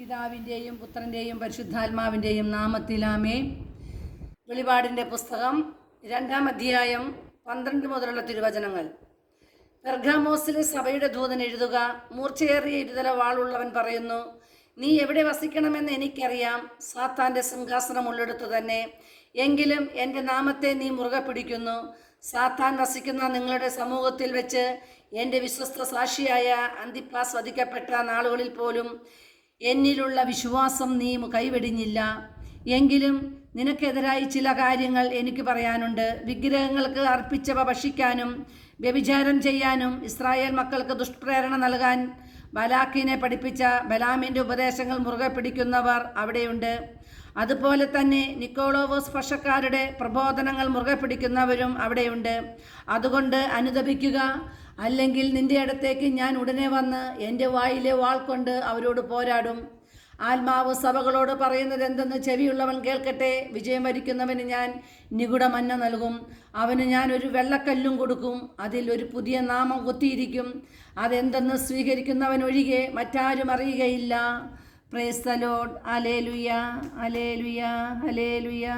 പിതാവിന്റെയും പുത്രന്റെയും പരിശുദ്ധാത്മാവിന്റെയും നാമത്തിലാമേ വെളിപാടിന്റെ പുസ്തകം രണ്ടാം അധ്യായം പന്ത്രണ്ട് മുതലുള്ള തിരുവചനങ്ങൾ. പെർഗാമോസിലെ സഭയുടെ ദൂതൻ എഴുതുക മൂർച്ചയേറിയ ഇരുതല വാളുള്ളവൻ പറയുന്നു നീ എവിടെ വസിക്കണമെന്ന് എനിക്കറിയാം. സാത്താന്റെ സിംഹാസനം ഉള്ളെടുത്തു തന്നെ. എങ്കിലും എന്റെ നാമത്തെ നീ മുറുകെ പിടിക്കുന്നു. സാത്താൻ വസിക്കുന്ന നിങ്ങളുടെ സമൂഹത്തിൽ വെച്ച് എന്റെ വിശ്വസ്ത സാക്ഷിയായ അന്തിപ്പാസ് വധിക്കപ്പെട്ട നാളുകളിൽ പോലും എന്നിലുള്ള വിശ്വാസം നീ കൈവെടിഞ്ഞില്ല. എങ്കിലും നിനക്കെതിരായി ചില കാര്യങ്ങൾ എനിക്ക് പറയാനുണ്ട്. വിഗ്രഹങ്ങൾക്ക് അർപ്പിച്ചവ ഭക്ഷിക്കാനും വ്യഭിചാരം ചെയ്യാനും ഇസ്രായേൽ മക്കൾക്ക് ദുഷ്പ്രേരണ നൽകാൻ ബലാഖിനെ പഠിപ്പിച്ച ബലാമിന്റെ ഉപദേശങ്ങൾ മുറുകെ പിടിക്കുന്നവർ അവിടെയുണ്ട്. അതുപോലെ തന്നെ നിക്കോളോവോസ് പക്ഷക്കാരുടെ പ്രബോധനങ്ങൾ മുറുകെ പിടിക്കുന്നവരും അവിടെയുണ്ട്. അതുകൊണ്ട് അനുദപിക്കുക അല്ലെങ്കിൽ നിന്റെ അടുത്തേക്ക് ഞാൻ ഉടനെ വന്ന് എന്റെ വായിലെ വാൾ കൊണ്ട് അവരോട് പോരാടും. ആത്മാവ് സഭകളോട് പറയുന്നത് എന്തെന്ന് ചെവിയുള്ളവൻ കേൾക്കട്ടെ. വിജയം വരിക്കുന്നവന് ഞാൻ നിഗുഢമന്ന നൽകും. അവന് ഞാൻ ഒരു വെള്ളക്കല്ലും കൊടുക്കും. അതിൽ ഒരു പുതിയ നാമം കൊത്തിയിരിക്കും. അതെന്തെന്ന് സ്വീകരിക്കുന്നവൻ ഒഴികെ മറ്റാരും അറിയുകയില്ല. പ്രേസ്തലോഡ് അലേലുയ അലേലുയ അലേലുയ